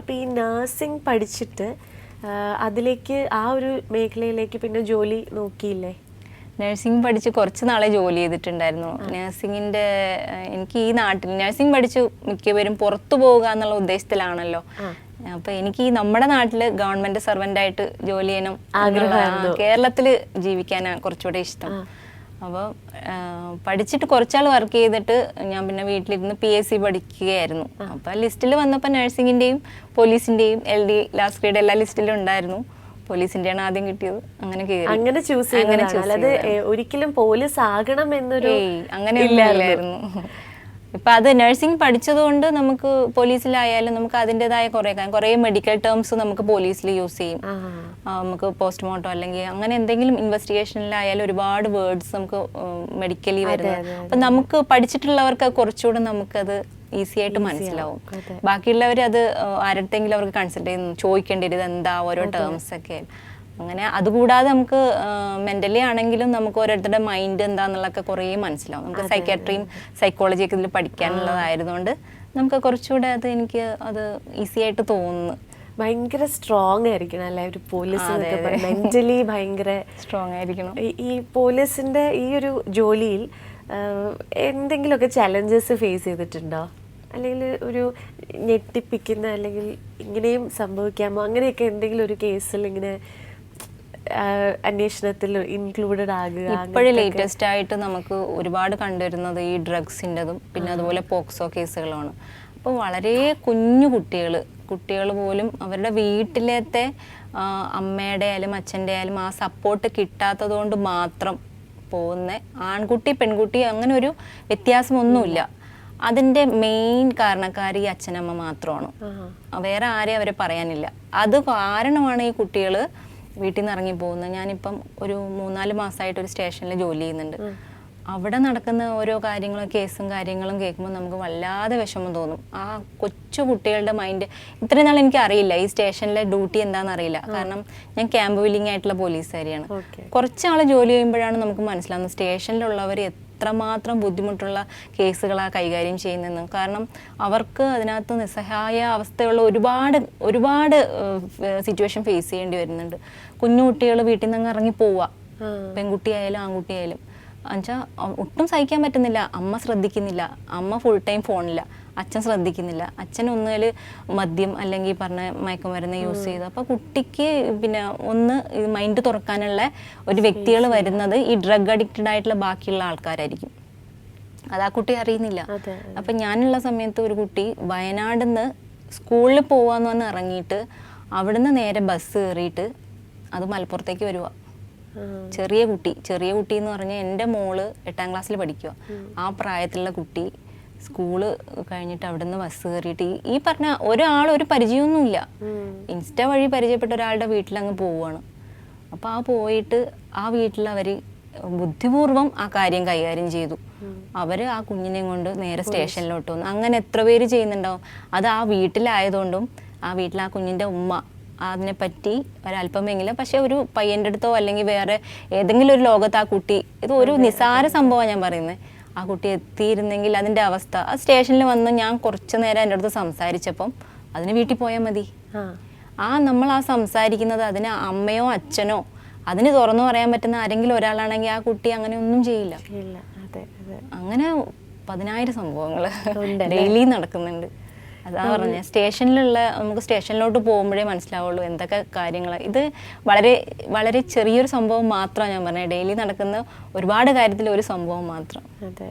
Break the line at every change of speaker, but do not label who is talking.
അപ്പോൾ ഈ നേഴ്സിംഗ് പഠിച്ചിട്ട് അതിലേക്ക് ആ ഒരു മേഖലയിലേക്ക് പിന്നെ ജോലി നോക്കിയില്ലേ?
നഴ്സിംഗ് പഠിച്ച് കുറച്ച് നാളെ ജോലി ചെയ്തിട്ടുണ്ടായിരുന്നു. നഴ്സിംഗിന്റെ എനിക്ക് ഈ നാട്ടിൽ നഴ്സിംഗ് പഠിച്ച് മിക്കവരും പുറത്തു പോവുക എന്നുള്ള ഉദ്ദേശത്തിലാണല്ലോ. അപ്പൊ എനിക്ക് ഈ നമ്മുടെ നാട്ടിൽ ഗവൺമെന്റ് സർവന്റ് ആയിട്ട് ജോലി ചെയ്യണം കേരളത്തിൽ ജീവിക്കാനാണ് കുറച്ചുകൂടെ ഇഷ്ടം. അപ്പോൾ പഠിച്ചിട്ട് കുറച്ചാൾ വർക്ക് ചെയ്തിട്ട് ഞാൻ പിന്നെ വീട്ടിലിരുന്ന് പി എസ് സി പഠിക്കുകയായിരുന്നു. അപ്പോൾ ലിസ്റ്റിൽ വന്നപ്പോൾ നഴ്സിംഗിന്റെയും പോലീസിന്റെയും എൽ ഡി ലാസ്റ്റ് ഗ്രേഡ് എല്ലാ ലിസ്റ്റിലും ഉണ്ടായിരുന്നു. പോലീസിന്റെയാണ് ആദ്യം കിട്ടിയത്. അങ്ങനെ
അങ്ങനെ ചൂസ്
അങ്ങനെ
അല്ലാതെ ഒരിക്കലും പോലീസ് ആകണം എന്നൊരു
അങ്ങനെ ഇല്ലായിരുന്നു. ഇപ്പൊ അത് നഴ്സിംഗ് പഠിച്ചതുകൊണ്ട് നമുക്ക് പോലീസിലായാലും നമുക്ക് അതിന്റെതായ കുറേ കാര്യം കുറേ മെഡിക്കൽ ടേംസ് നമുക്ക് പോലീസിൽ യൂസ് ചെയ്യും. നമുക്ക് പോസ്റ്റ്മോർട്ടം അല്ലെങ്കിൽ അങ്ങനെ എന്തെങ്കിലും ഇൻവെസ്റ്റിഗേഷനിലായാലും ഒരുപാട് വേർഡ്സ് നമുക്ക് മെഡിക്കലി വരുന്നത്. അപ്പൊ നമുക്ക് പഠിച്ചിട്ടുള്ളവർക്ക് കുറച്ചുകൂടെ നമുക്കത് ഈസി ആയിട്ട് മനസ്സിലാവും. ബാക്കിയുള്ളവർ അത് ആരടുത്തെങ്കിലും അവർക്ക് കൺസൾട്ട് ചെയ്യുന്നു ചോദിക്കേണ്ടി വരും എന്താ ഓരോ ടേംസ് ഒക്കെ. അങ്ങനെ അതുകൂടാതെ നമുക്ക് മെന്റലി ആണെങ്കിലും നമുക്ക് ഓരോരുത്തരുടെ മൈൻഡ് എന്താന്നുള്ളതൊക്കെ കുറേ മനസ്സിലാവും. നമുക്ക് സൈക്കാട്രിയും സൈക്കോളജി ഒക്കെ ഇതിൽ പഠിക്കാനുള്ളതായതുകൊണ്ട് നമുക്ക് കുറച്ചുകൂടെ അത് എനിക്ക് അത് ഈസി ആയിട്ട് തോന്നുന്നു.
ഭയങ്കര സ്ട്രോങ് ആയിരിക്കണം അല്ലെ? ഒരു പോലീസ് മെന്റലി ഭയങ്കര
സ്ട്രോങ് ആയിരിക്കണം.
ഈ- പോലീസിന്റെ ഈ ഒരു ജോലിയിൽ എന്തെങ്കിലുമൊക്കെ ചലഞ്ചസ് ഫേസ് ചെയ്തിട്ടുണ്ടോ? അല്ലെങ്കിൽ ഒരു ഞെട്ടിപ്പിക്കുന്ന അല്ലെങ്കിൽ ഇങ്ങനെയും സംഭവിക്കാമോ? അങ്ങനെയൊക്കെ എന്തെങ്കിലും ഒരു കേസിൽ ഇങ്ങനെ അന്വേഷണത്തിൽ ഇൻക്ലൂഡഡ് ആകുക
ഇപ്പോഴും ലേറ്റസ്റ്റ് ആയിട്ട് നമുക്ക് ഒരുപാട് കണ്ടുവരുന്നത് ഈ ഡ്രഗ്സിന്റെതും പിന്നെ അതുപോലെ പോക്സോ കേസുകളാണ്. അപ്പോൾ വളരെ കുഞ്ഞു കുട്ടികൾ കുട്ടികൾ പോലും അവരുടെ വീട്ടിലത്തെ അമ്മയുടെ ആയാലും അച്ഛന്റെ ആയാലും ആ സപ്പോർട്ട് കിട്ടാത്തത് കൊണ്ട് മാത്രം പോകുന്ന ആൺകുട്ടി പെൺകുട്ടി അങ്ങനെ ഒരു വ്യത്യാസമൊന്നുമില്ല അതിന്റെ മെയിൻ കാരണക്കാർ ഈ അച്ഛനമ്മ മാത്രമാണ്. വേറെ ആരെയും അവരെ പറയാനില്ല. അത് കാരണമാണ് ഈ കുട്ടികൾ വീട്ടിൽ നിന്ന് ഇറങ്ങി പോകുന്നത് ഞാനിപ്പം ഒരു മൂന്നാൽ മാസമായിട്ട് ഒരു സ്റ്റേഷനിൽ ജോലി ചെയ്യുന്നുണ്ട്. അവിടെ നടക്കുന്ന ഓരോ കാര്യങ്ങളും കേസും കാര്യങ്ങളും കേൾക്കുമ്പോൾ നമുക്ക് വല്ലാതെ വിഷമം തോന്നും. ആ കൊച്ചു കുട്ടികളുടെ മൈൻഡ് ഇത്രയും നാൾ എനിക്ക് അറിയില്ല. ഈ സ്റ്റേഷനിലെ ഡ്യൂട്ടി എന്താണെന്ന് അറിയില്ല. കാരണം ഞാൻ ക്യാമ്പ് വില്ലിംഗ് ആയിട്ടുള്ള പോലീസുകാരിയാണ്. കുറച്ചാൾ ജോലി ചെയ്യുമ്പോഴാണ് നമുക്ക് മനസ്സിലാവുന്നത്. സ്റ്റേഷനിലുള്ളവർ എത്രമാത്രം ബുദ്ധിമുട്ടുള്ള കേസുകളാണ് കൈകാര്യം ചെയ്യുന്നതെന്ന്. കാരണം അവർക്ക് അതിനകത്ത് നിസ്സഹായ അവസ്ഥയുള്ള ഒരുപാട് ഒരുപാട് സിറ്റുവേഷൻ ഫേസ് ചെയ്യേണ്ടി വരുന്നുണ്ട്. കുഞ്ഞു കുട്ടികൾ വീട്ടിൽ നിന്ന് ഇറങ്ങി പോവുക പെൺകുട്ടിയായാലും ആൺകുട്ടിയായാലും. എന്നുവെച്ചാൽ ഒട്ടും സഹിക്കാൻ പറ്റുന്നില്ല. അമ്മ ശ്രദ്ധിക്കുന്നില്ല. അമ്മ ഫുൾ ടൈം ഫോണില്ല അച്ഛൻ ശ്രദ്ധിക്കുന്നില്ല. അച്ഛൻ ഒന്നുകിൽ മദ്യം അല്ലെങ്കിൽ പറഞ്ഞ മയക്കുമരുന്ന് യൂസ് ചെയ്ത്. അപ്പോൾ കുട്ടിക്ക് പിന്നെ ഒന്ന് മൈൻഡ് തുറക്കാനുള്ള ഒരു വ്യക്തികൾ വരുന്നത് ഈ ഡ്രഗ് അഡിക്റ്റഡ് ആയിട്ടുള്ള ബാക്കിയുള്ള ആൾക്കാരായിരിക്കും. അത് ആ കുട്ടി അറിയുന്നില്ല. അപ്പം ഞാനുള്ള സമയത്ത് ഒരു കുട്ടി വയനാട് നിന്ന് സ്കൂളിൽ പോവാന്ന് പറഞ്ഞ് ഇറങ്ങിയിട്ട് അവിടുന്ന് നേരെ ബസ് കയറിയിട്ട് അത് മലപ്പുറത്തേക്ക് വരുക ചെറിയ കുട്ടി ചെറിയ കുട്ടി എന്ന് പറഞ്ഞാൽ എന്റെ മോൾ എട്ടാം ക്ലാസ്സിൽ പഠിക്കുക ആ പ്രായത്തിലുള്ള കുട്ടി സ്കൂൾ കഴിഞ്ഞിട്ട് അവിടുന്ന് ബസ് കയറിയിട്ട് ഈ- പറഞ്ഞ ഒരാൾ ഒരു പരിചയമൊന്നുമില്ല. ഇൻസ്റ്റ വഴി പരിചയപ്പെട്ട ഒരാളുടെ വീട്ടിലങ്ങ് പോവുകയാണ് അപ്പോൾ ആ പോയിട്ട് ആ വീട്ടിൽ അവർ ബുദ്ധിപൂർവം ആ കാര്യം കൈകാര്യം ചെയ്തു. അവർ ആ കുഞ്ഞിനെയും കൊണ്ട് നേരെ സ്റ്റേഷനിലോട്ട് വന്നു. അങ്ങനെ എത്ര പേര് ചെയ്യുന്നുണ്ടാവും? അത് ആ വീട്ടിലായതുകൊണ്ടും ആ വീട്ടിൽ ആ കുഞ്ഞിന്റെ ഉമ്മ അതിനെപ്പറ്റി ഒരല്പമെങ്കിലും പക്ഷെ ഒരു പയ്യന്റെ അടുത്തോ അല്ലെങ്കിൽ വേറെ ഏതെങ്കിലും ഒരു ലോകത്ത് ആ കുട്ടി ഇത് ഒരു നിസാര സംഭവമാണ് ഞാൻ പറയുന്നത്. ആ കുട്ടി എത്തിയിരുന്നെങ്കിൽ അതിന്റെ അവസ്ഥ. ആ സ്റ്റേഷനിൽ വന്ന് ഞാൻ കുറച്ച് നേരം എന്റെ അടുത്ത് സംസാരിച്ചപ്പം അതിന് വീട്ടിൽ പോയാൽ മതി.
ആ.
നമ്മൾ ആ സംസാരിക്കുന്നത് അതിന് അമ്മയോ അച്ഛനോ അതിന് തുറന്നു പറയാൻ പറ്റുന്ന ആരെങ്കിലും ഒരാളാണെങ്കിൽ ആ കുട്ടി അങ്ങനെ ഒന്നും ചെയ്യില്ല. അങ്ങനെ പതിനായിരം സംഭവങ്ങൾ ഡെയിലി നടക്കുന്നുണ്ട്. അതാ പറഞ്ഞ. സ്റ്റേഷനിലുള്ള നമുക്ക് സ്റ്റേഷനിലോട്ട് പോകുമ്പോഴേ മനസ്സിലാവുള്ളൂ എന്തൊക്കെ കാര്യങ്ങൾ ഇത് വളരെ വളരെ ചെറിയൊരു സംഭവം മാത്രമാണ് ഞാൻ പറഞ്ഞത് ഡെയിലി നടക്കുന്ന ഒരുപാട് കാര്യത്തിൽ ഒരു സംഭവം മാത്രം.
അതെ.